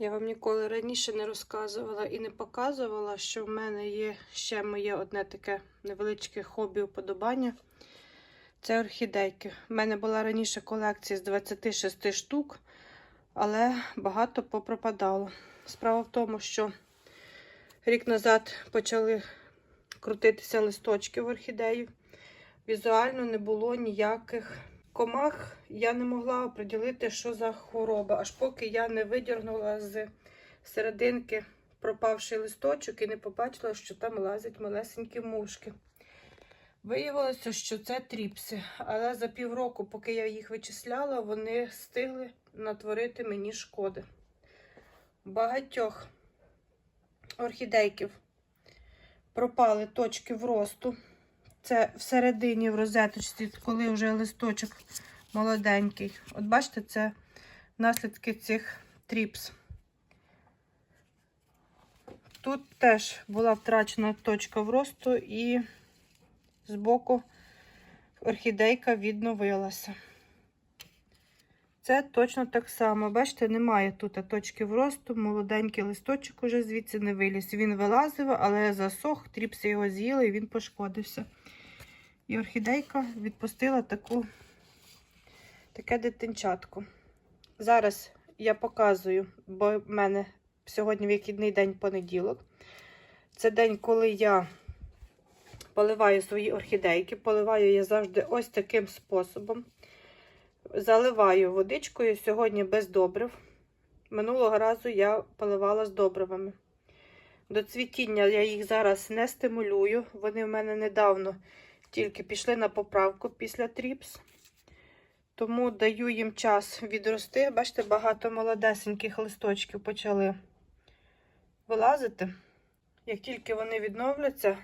Я вам ніколи раніше не розказувала і не показувала, що в мене є ще моє одне таке невеличке хобі уподобання. Це орхідейки. У мене була раніше колекція з 26 штук, але багато попропадало. Справа в тому, що рік назад почали крутитися листочки в орхідею. Візуально не було ніяких комах. Я не могла оприділити, що за хвороба, аж поки я не видірнула з серединки пропавший листочок і не побачила, що там лазять малесенькі мушки. Виявилося, що це тріпси, але за півроку, поки я їх вичисляла, вони встигли натворити мені шкоди. Багатьох орхідейків пропали точки вросту. Це всередині в розеточці, коли вже листочок молоденький. От бачите, це наслідки цих тріпс. Тут теж була втрачена точка вросту і збоку орхідейка відновилася. Це точно так само. Бачите, немає тут точки вросту, молоденький листочок уже звідси не виліз. Він вилазив, але засох, тріпси його з'їли і він пошкодився. І орхідейка відпустила таку, таке дитинчатку. Зараз я показую, бо в мене сьогодні вихідний день понеділок. Це день, коли я поливаю свої орхідейки. Поливаю я завжди ось таким способом. Заливаю водичкою сьогодні без добрив. Минулого разу я поливала з добривами. До цвітіння я їх зараз не стимулюю. Вони в мене недавно тільки пішли на поправку після тріпс. Тому даю їм час відрости. Бачите, багато молодесеньких листочків почали вилазити. Як тільки вони відновляться,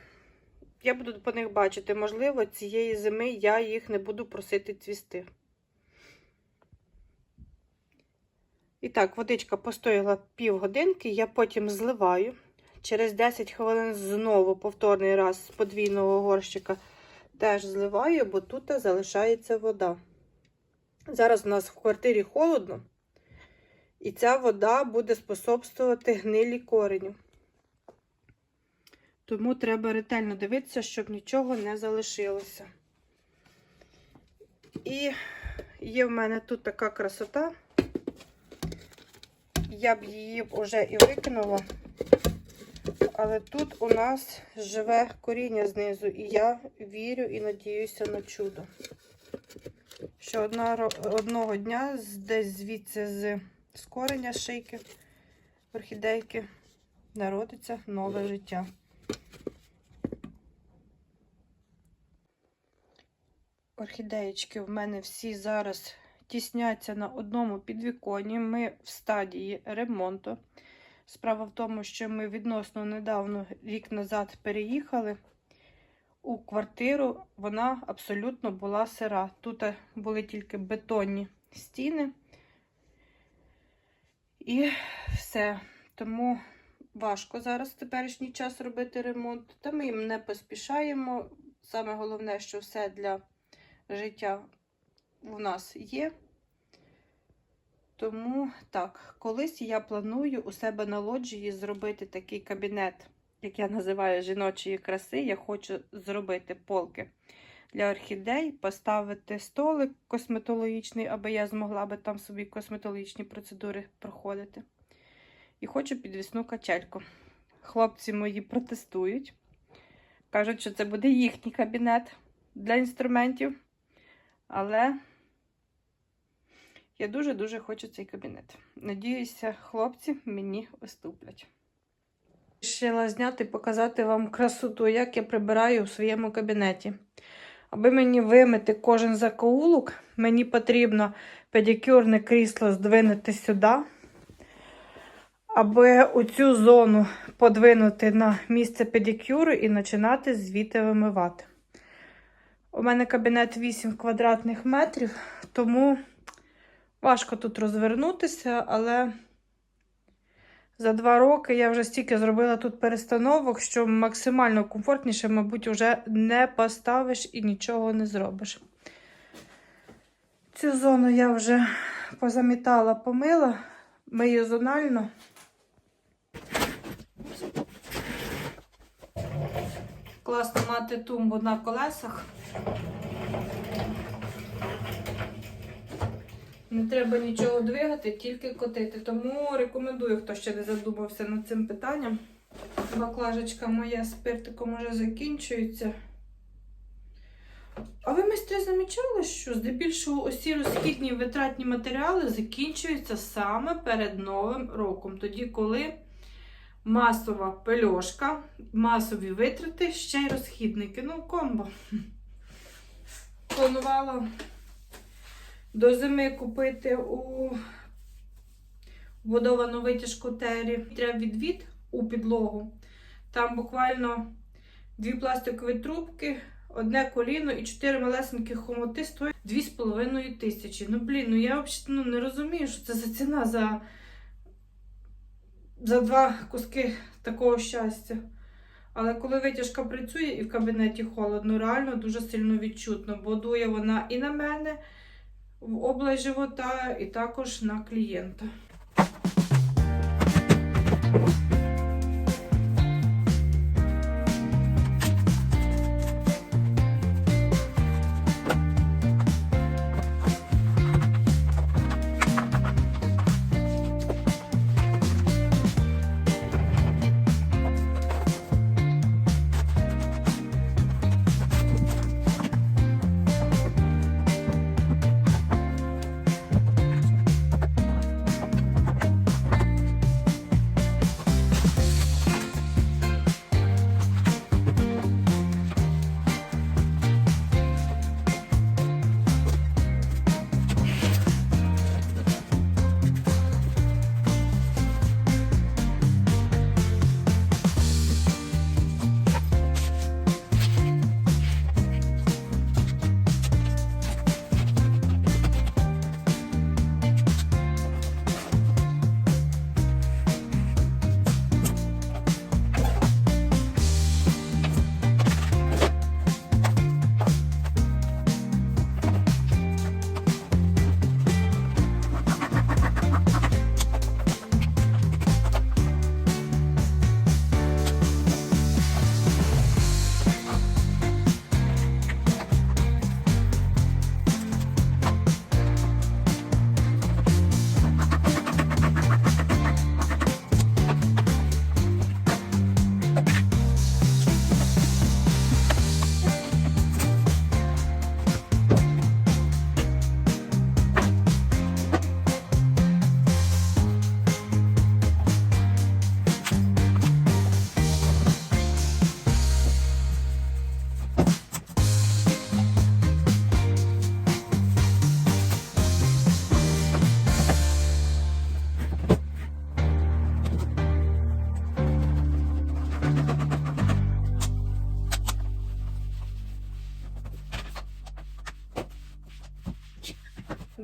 я буду по них бачити, можливо, цієї зими я їх не буду просити цвісти. І так, водичка постояла півгодинки, я потім зливаю. Через 10 хвилин знову повторний раз з подвійного горщика теж зливаю, бо тут залишається вода. Зараз у нас в квартирі холодно, і ця вода буде способствувати гнилі кореню. Тому треба ретельно дивитися, щоб нічого не залишилося. І є в мене тут така красота. Я б її вже і викинула. Але тут у нас живе коріння знизу, і я вірю і надіюся на чудо. Що одна, одного дня десь звідси з, з кореня шийки орхідейки народиться нове життя. Орхідеєчки в мене всі зараз тісняться на одному підвіконні. Ми в стадії ремонту. Справа в тому, що ми відносно недавно, рік назад, переїхали у квартиру, вона абсолютно була сира. Тут були тільки бетонні стіни. І все. Тому важко зараз в теперішній час робити ремонт. Та ми їм не поспішаємо. Саме головне, що все для життя у нас є. Тому так, колись я планую у себе на лоджії зробити такий кабінет, як я називаю жіночої краси. Я хочу зробити полки для орхідей, поставити столик косметологічний, аби я змогла би там собі косметологічні процедури проходити. І хочу підвісну качельку. Хлопці мої протестують. Кажуть, що це буде їхній кабінет для інструментів. Але я дуже-дуже хочу цей кабінет. Надіюся, хлопці мені уступлять. Рішила зняти показати вам красоту, як я прибираю у своєму кабінеті. Аби мені вимити кожен закоулок, мені потрібно педикюрне крісло здвинути сюди, аби оцю зону подвинути на місце педикюру і починати звідти вимивати. У мене кабінет 8 квадратних метрів, тому важко тут розвернутися, але за два роки я вже стільки зробила тут перестановок, що максимально комфортніше, мабуть, вже не поставиш і нічого не зробиш. Цю зону я вже позамітала, помила. миє зонально. Класно мати тумбу на колесах. Не треба нічого двигати, тільки котити. Тому рекомендую, хто ще не задумався над цим питанням. Баклажечка моя з спиртиком уже закінчується. А ви майстри замічали, що здебільшого усі розхідні витратні матеріали закінчуються саме перед Новим роком, тоді, коли масова пельошка, масові витрати, ще й розхідники. Ну, комбо. Планувала до зими купити у вбудовану витяжку тері треба відвід у підлогу. Там буквально дві пластикові трубки, одне коліно і чотири малесенькі хомоти стоять 2,5 тисячі. Ну, блін, ну я взагалі ну, не розумію, що це за ціна за, за два куски такого щастя. Але коли витяжка працює і в кабінеті холодно, реально дуже сильно відчутно, бо дує вона і на мене в область живота, і також на клієнта.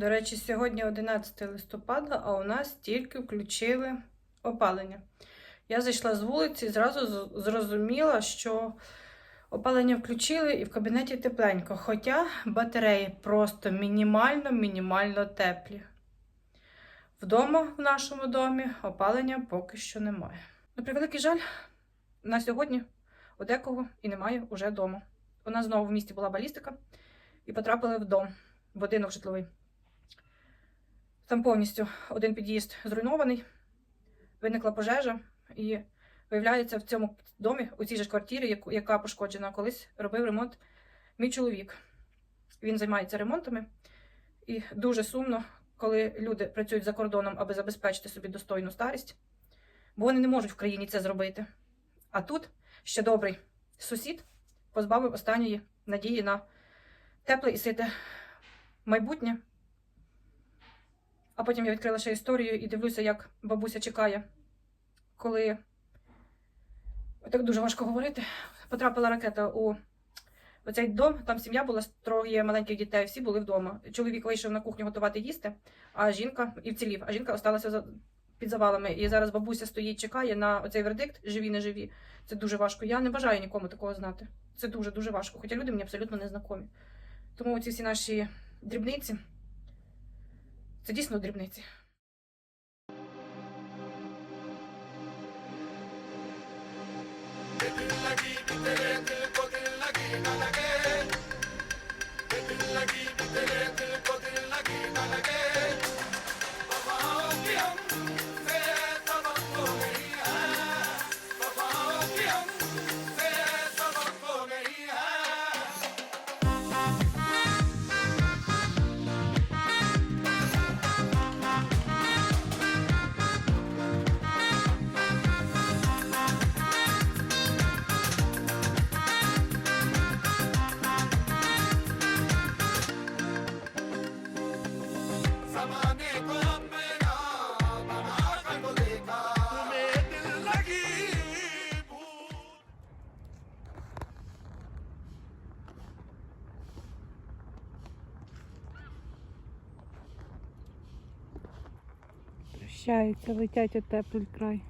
До речі, сьогодні 11 листопада, а у нас тільки включили опалення. Я зайшла з вулиці і зразу зрозуміла, що опалення включили і в кабінеті тепленько. Хоча батареї просто мінімально-мінімально теплі. Вдома, в нашому домі, опалення поки що немає. На превеликий жаль, на сьогодні у декого і немає уже дому. У нас знову в місті була балістика і потрапили в дом, будинок житловий. Там повністю один під'їзд зруйнований, виникла пожежа, і виявляється, в цьому домі, у цій же квартирі, яка пошкоджена, колись робив ремонт мій чоловік. Він займається ремонтами, і дуже сумно, коли люди працюють за кордоном, аби забезпечити собі достойну старість, бо вони не можуть в країні це зробити. А тут ще добрий сусід позбавив останньої надії на тепле і сите майбутнє. А потім я відкрила ще історію і дивлюся, як бабуся чекає, коли так дуже важко говорити. Потрапила ракета у оцей дом, там сім'я була троє маленьких дітей, всі були вдома. Чоловік вийшов на кухню готувати їсти, а жінка і вцілів, а жінка осталася під завалами. І зараз бабуся стоїть, чекає на оцей вердикт, живі, не живі. Це дуже важко. Я не бажаю нікому такого знати. Це дуже дуже важко. Хоча люди мені абсолютно не знакомі. Тому ці всі наші дрібниці це дійсно дрібниці. Thank you. Прощаються, летять у теплий край.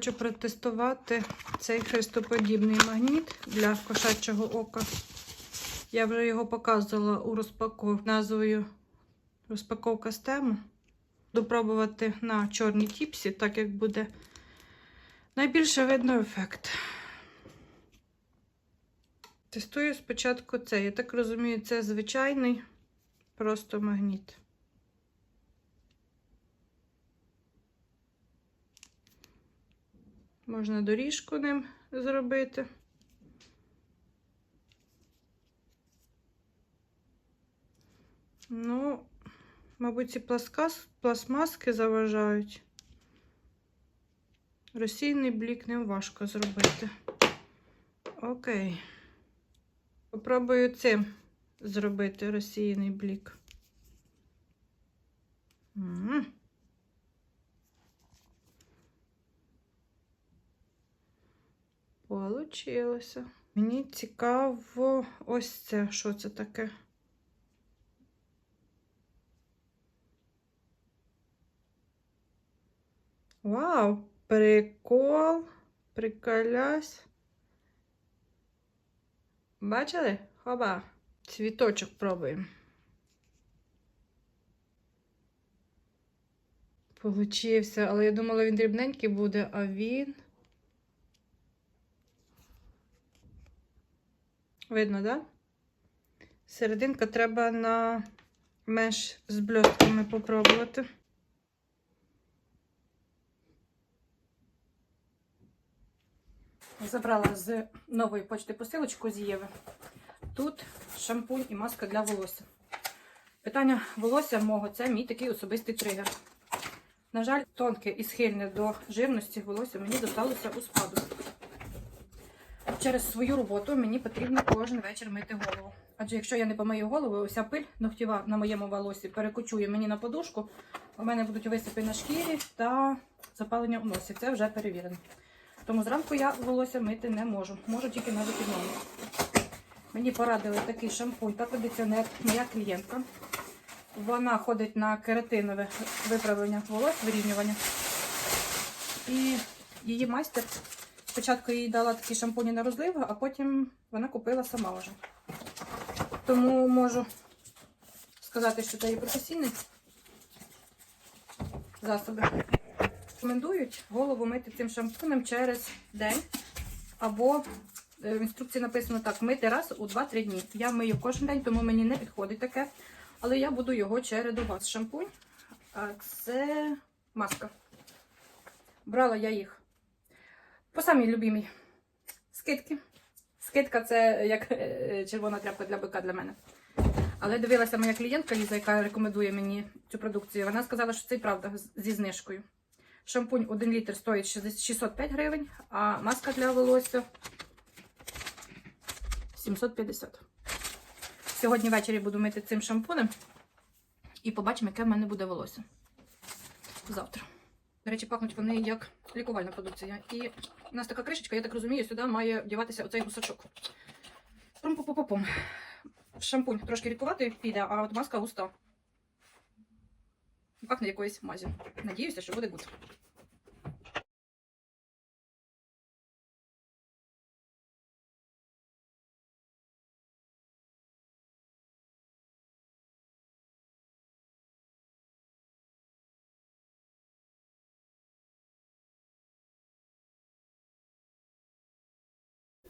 Хочу протестувати цей хрестоподібний магніт для кошачого ока. Я вже його показувала у розпаковці назвою розпаковка з тему. Буду на чорній тіпсі, так як буде найбільше видно ефект. Тестую спочатку це. Я так розумію, це звичайний просто магніт. Можна доріжку ним зробити. Ну, мабуть, ці пласкас, пластмаски заважають. Розсійний блік ним важко зробити. Окей. Попробую цим зробити розсіяний блік. М. Получилося. Мені цікаво ось це, що це таке. Вау! Прикол, приколясь. Бачили? Хоба. Цвіточок пробуємо. Получився, але я думала, він дрібненький буде, а він. Видно, да? Серединка треба на меш з бльостками попробувати. Забрала з нової почти посилочку з Єви. Тут шампунь і маска для волосся. Питання волосся мого це мій такий особистий тригер. На жаль, тонке і схильне до жирності волосся мені досталося у спадок. Через свою роботу мені потрібно кожен вечір мити голову. Адже якщо я не помию голову, уся пиль ногтєва на моєму волосі перекочує мені на подушку, у мене будуть висипи на шкірі та запалення у носі. Це вже перевірено. Тому зранку я волосся мити не можу. Можу тільки на вихідному. Мені порадили такий шампунь та кондиціонер. Моя клієнтка. Вона ходить на кератинове виправлення волос, вирівнювання. І її майстер спочатку їй дала такі шампуні на розлив, а потім вона купила сама вже. Тому можу сказати, що це її професійний засоби рекомендують голову мити цим шампунем через день. Або е, в інструкції написано так: мити раз у 2-3 дні. Я мию кожен день, тому мені не підходить таке. Але я буду його чередувати. Шампунь. А це маска. Брала я їх. По самій любимій скидки. Скидка це як е, червона тряпка для бика для мене. Але дивилася моя клієнтка Ліза, яка рекомендує мені цю продукцію. Вона сказала, що це і правда зі знижкою. Шампунь 1 літр стоїть 605 гривень, а маска для волосся 750. Сьогодні ввечері буду мити цим шампунем і побачимо, яке в мене буде волосся. Завтра. До речі, пахнуть вони як лікувальна продукція. І у нас така кришечка, я так розумію, сюди має вдіватися оцей гусачок. -пу -пу -пу -пум. Шампунь трошки рідкувати піде, а от маска густа. Пахне якоїсь мазі. Надіюся, що буде гуд.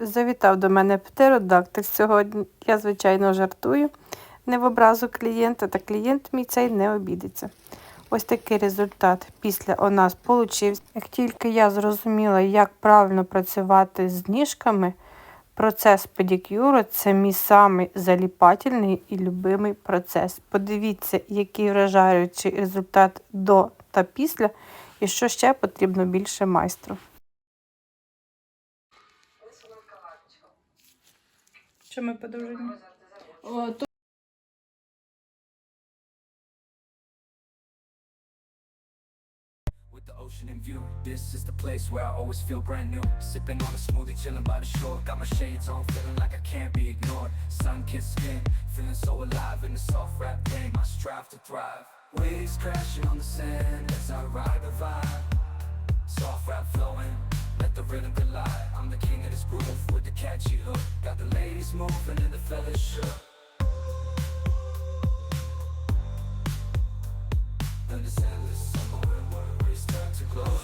Завітав до мене птеродактиль сьогодні. Я, звичайно, жартую не в образу клієнта, та клієнт мій цей не обідеться. Ось такий результат після у нас получився. Як тільки я зрозуміла, як правильно працювати з ніжками, процес педикюру це мій самий заліпательний і любимий процес. Подивіться, який вражаючий результат до та після, і що ще потрібно більше майстру. Czy my podróżujemy? O, with the ocean in view. This is the place where I always feel brand new. Sipping on a smoothie, chilling by the shore. Got my shades on, feeling like I can't be ignored. Sun kissed skin, feeling so alive in the soft rap game. I strive to thrive. Waves crashing on the sand as I ride the vibe. Soft rap flowing let the rhythm collide. I'm the king of this groove with the catchy hook. Got the ladies moving and the fellas shook.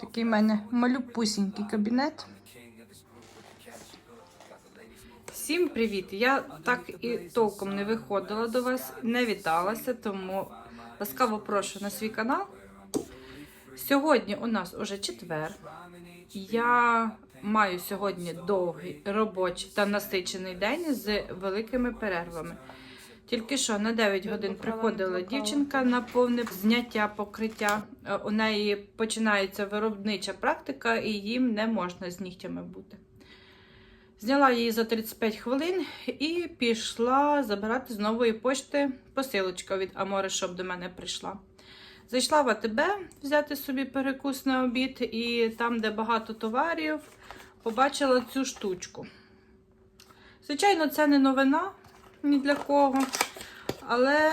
Такий в мене малюпусінький кабінет. Всім привіт! Я так і толком не виходила до вас, не віталася, тому ласкаво прошу на свій канал. Сьогодні у нас уже четвер. Я маю сьогодні довгий робочий та насичений день з великими перервами. Тільки що на 9 годин приходила дівчинка на повне зняття покриття. Е, У неї починається виробнича практика, і їм не можна з нігтями бути. Зняла її за 35 хвилин і пішла забирати з нової пошти посилочка від Amore Shop до мене прийшла. Зайшла в АТБ взяти собі перекус на обід, і там, де багато товарів, побачила цю штучку. Звичайно, це не новина ні для кого, але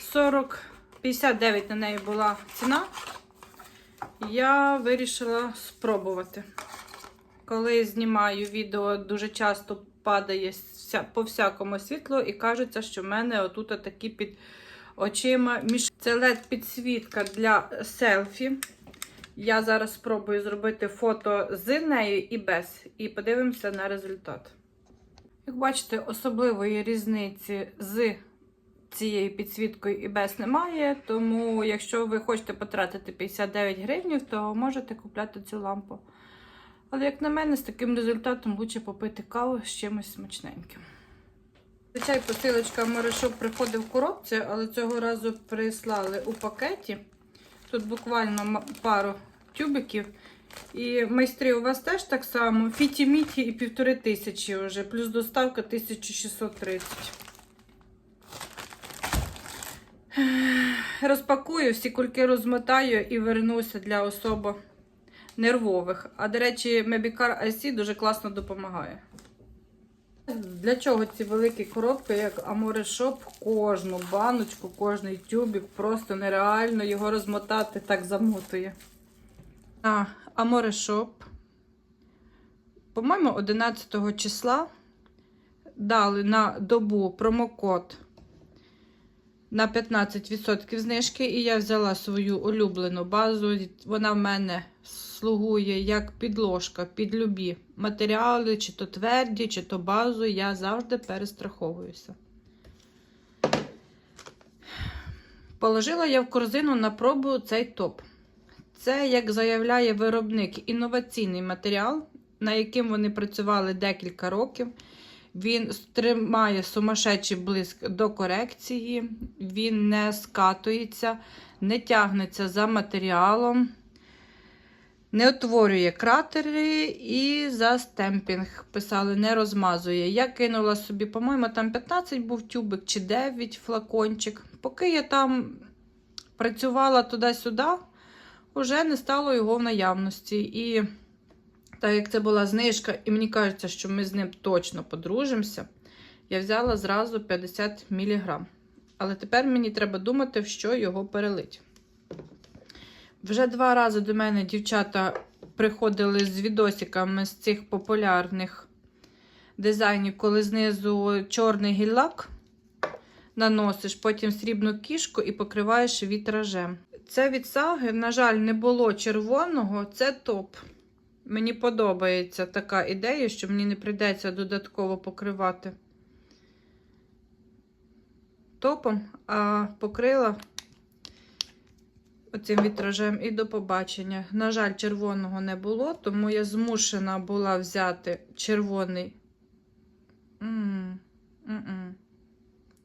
40 59 на неї була ціна. Я вирішила спробувати. Коли знімаю відео, дуже часто падає по всякому світло і кажеться, що в мене отут такі під очима між. Це led підсвітка для селфі. Я зараз спробую зробити фото з нею і без, і подивимося на результат. Як бачите, особливої різниці з цією підсвіткою і без немає. Тому, якщо ви хочете потратити 59 гривень, то можете купляти цю лампу. Але, як на мене, з таким результатом краще попити каву з чимось смачненьким. Звичай посилочка Морешоп приходить в коробці, але цього разу прислали у пакеті. Тут буквально пару тюбиків. І майстри, у вас теж так само. Фіті-міті і півтори тисячі вже, плюс доставка 1630. Розпакую, всі кульки розмотаю і вернуся для особо нервових. А до речі, Mebicар IC дуже класно допомагає. Для чого ці великі коробки, як Shop, кожну баночку, кожний тюбик, просто нереально його розмотати так замотує. А, Amore по-моєму, 11 числа дали на добу промокод на 15% знижки, і я взяла свою улюблену базу. Вона в мене слугує як підложка під любі матеріали, чи то тверді, чи то базу. Я завжди перестраховуюся. Положила я в корзину на пробу цей топ. Це, як заявляє виробник, інноваційний матеріал, на яким вони працювали декілька років. Він тримає сумасшедший блиск до корекції, він не скатується, не тягнеться за матеріалом, не утворює кратери і за стемпінг писали, не розмазує. Я кинула собі, по-моєму, там 15 був тюбик чи 9 флакончик. Поки я там працювала туди-сюди, вже не стало його в наявності. І так як це була знижка, і мені кажеться, що ми з ним точно подружимося, я взяла зразу 50 мг. Але тепер мені треба думати, в що його перелить. Вже два рази до мене дівчата приходили з відосиками з цих популярних дизайнів, коли знизу чорний гіллак наносиш, потім срібну кішку і покриваєш вітражем. Це від саги, на жаль, не було червоного, це топ. Мені подобається така ідея, що мені не прийдеться додатково покривати топом, а покрила оцим вітражем і до побачення. На жаль, червоного не було, тому я змушена була взяти червоний. М, м-м.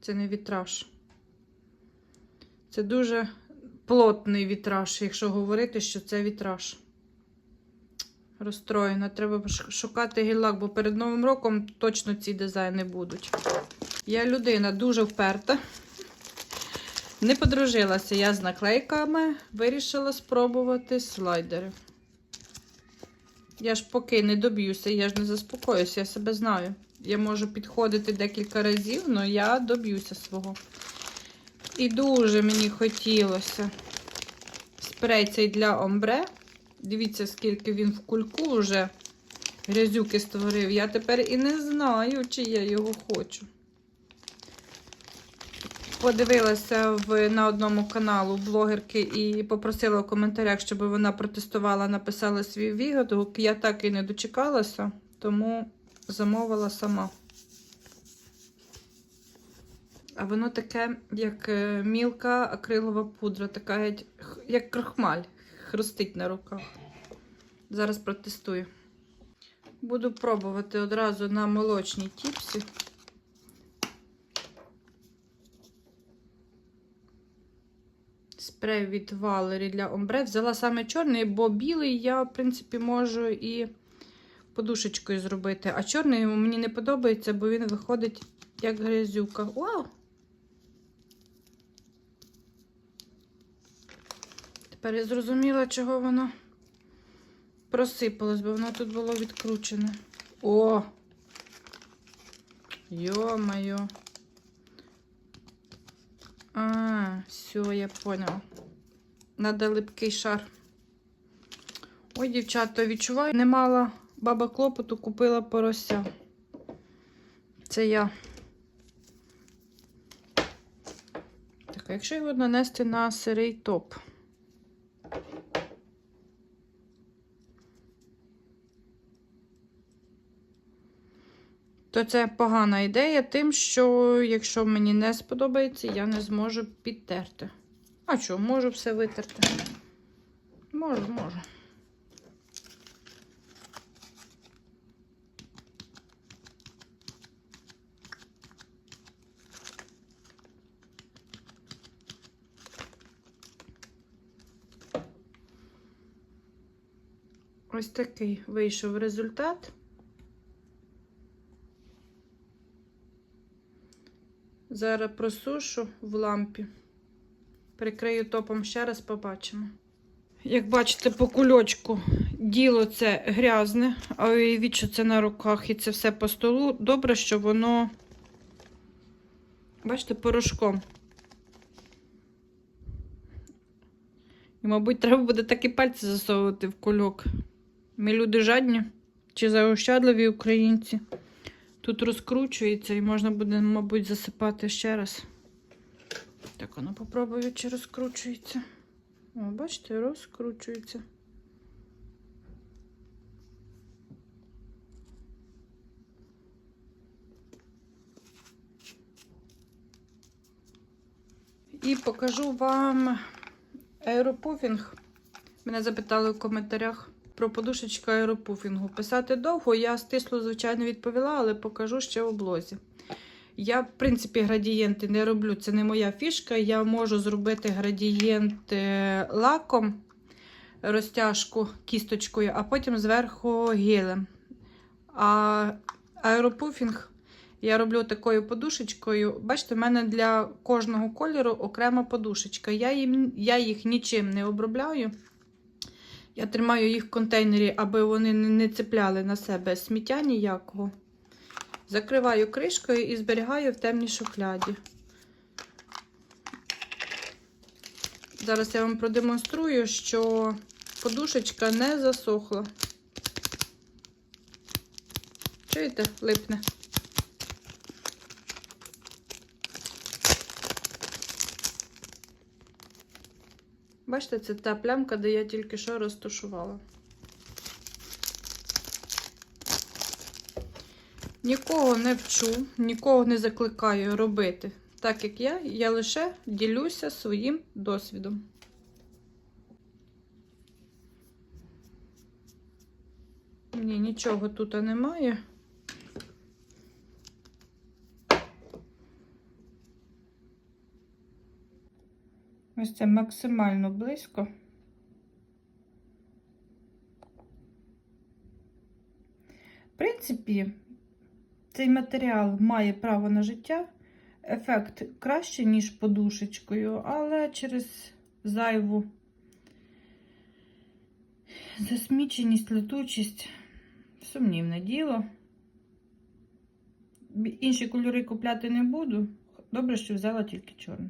Це не вітраж. Це дуже плотний вітраж, якщо говорити, що це вітраж. Розстроєна. Треба шукати гіллак, бо перед Новим роком точно ці дизайни будуть. Я людина дуже вперта. Не подружилася я з наклейками, вирішила спробувати слайдери. Я ж поки не доб'юся, я ж не заспокоюся, я себе знаю. Я можу підходити декілька разів, але я доб'юся свого. І дуже мені хотілося спрей цей для омбре. Дивіться, скільки він в кульку вже грязюки створив. Я тепер і не знаю, чи я його хочу. Подивилася в, на одному каналу блогерки і попросила в коментарях, щоб вона протестувала, написала свій відгук. Я так і не дочекалася, тому замовила сама. А воно таке, як е, мілка акрилова пудра, така як крахмаль, хрустить на руках. Зараз протестую. Буду пробувати одразу на молочній тіпсі. Спрей від Валері для омбре. Взяла саме чорний, бо білий я, в принципі, можу і подушечкою зробити. А чорний мені не подобається, бо він виходить як грязюка. Вау! Тепер я зрозуміла, чого воно просипалось, бо воно тут було відкручене. О! Йо-моє. А, все, я поняла. Надо липкий шар. Ой, дівчата, відчуваю, не мала баба клопоту, купила порося. Це я. Так, а якщо його нанести на сирий топ? То це погана ідея, тим, що якщо мені не сподобається, я не зможу підтерти. А що, можу все витерти? Можу, можу. Ось такий вийшов результат. Зараз просушу в лампі. Прикрию топом ще раз, побачимо. Як бачите, по кульочку діло це грязне, а уявіть, що це на руках і це все по столу. Добре, що воно, бачите, порошком. І, мабуть, треба буде так і пальці засовувати в кульок. Ми люди жадні чи заощадливі українці. Тут розкручується і можна буде, мабуть, засипати ще раз. Так, воно попробую, чи розкручується. О, бачите, розкручується. І покажу вам аеропуфінг. Мене запитали в коментарях про подушечку аеропуфінгу. Писати довго, я стисло, звичайно, відповіла, але покажу ще в облозі. Я, в принципі, градієнти не роблю, це не моя фішка. Я можу зробити градієнт е, лаком, розтяжку кісточкою, а потім зверху гелем. А аеропуфінг я роблю такою подушечкою. Бачите, в мене для кожного кольору окрема подушечка. Я, їм, я їх нічим не обробляю. Я тримаю їх в контейнері, аби вони не цепляли на себе сміття ніякого. Закриваю кришкою і зберігаю в темній шухляді. Зараз я вам продемонструю, що подушечка не засохла. Чуєте, липне? Бачите, це та плямка, де я тільки що розташувала. Нікого не вчу, нікого не закликаю робити так, як я. Я лише ділюся своїм досвідом. Ні, нічого тут немає. Ось це максимально близько. В принципі, цей матеріал має право на життя. Ефект краще, ніж подушечкою, але через зайву засміченість, летучість сумнівне діло. Інші кольори купляти не буду. Добре, що взяла тільки чорний.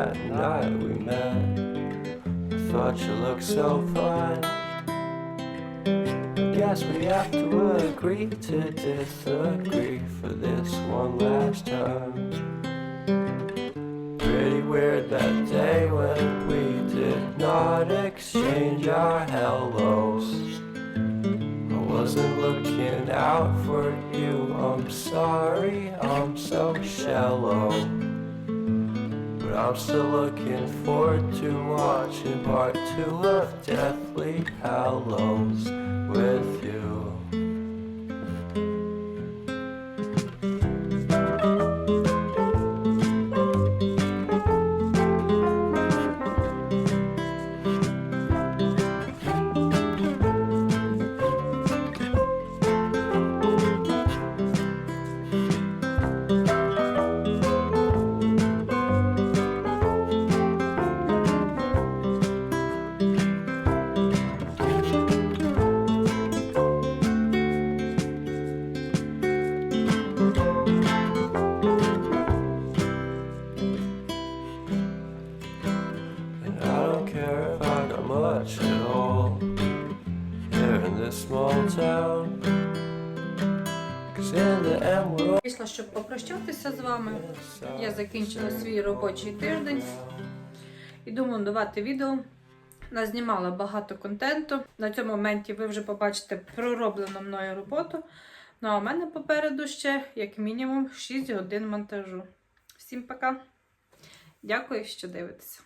That night we met? Thought you looked so fine. Guess we have to agree to disagree for this one last time. Pretty weird that day when we did not exchange our hellos. I wasn't looking out for you. I'm sorry, I'm so shallow. I'm still looking forward to watching part two of Deathly Hallows with you. З вами. Я закінчила свій робочий тиждень. і думаю давати відео. Назнімала багато контенту. На цьому моменті ви вже побачите пророблену мною роботу. Ну а в мене попереду ще, як мінімум, 6 годин монтажу. Всім пока! Дякую, що дивитеся.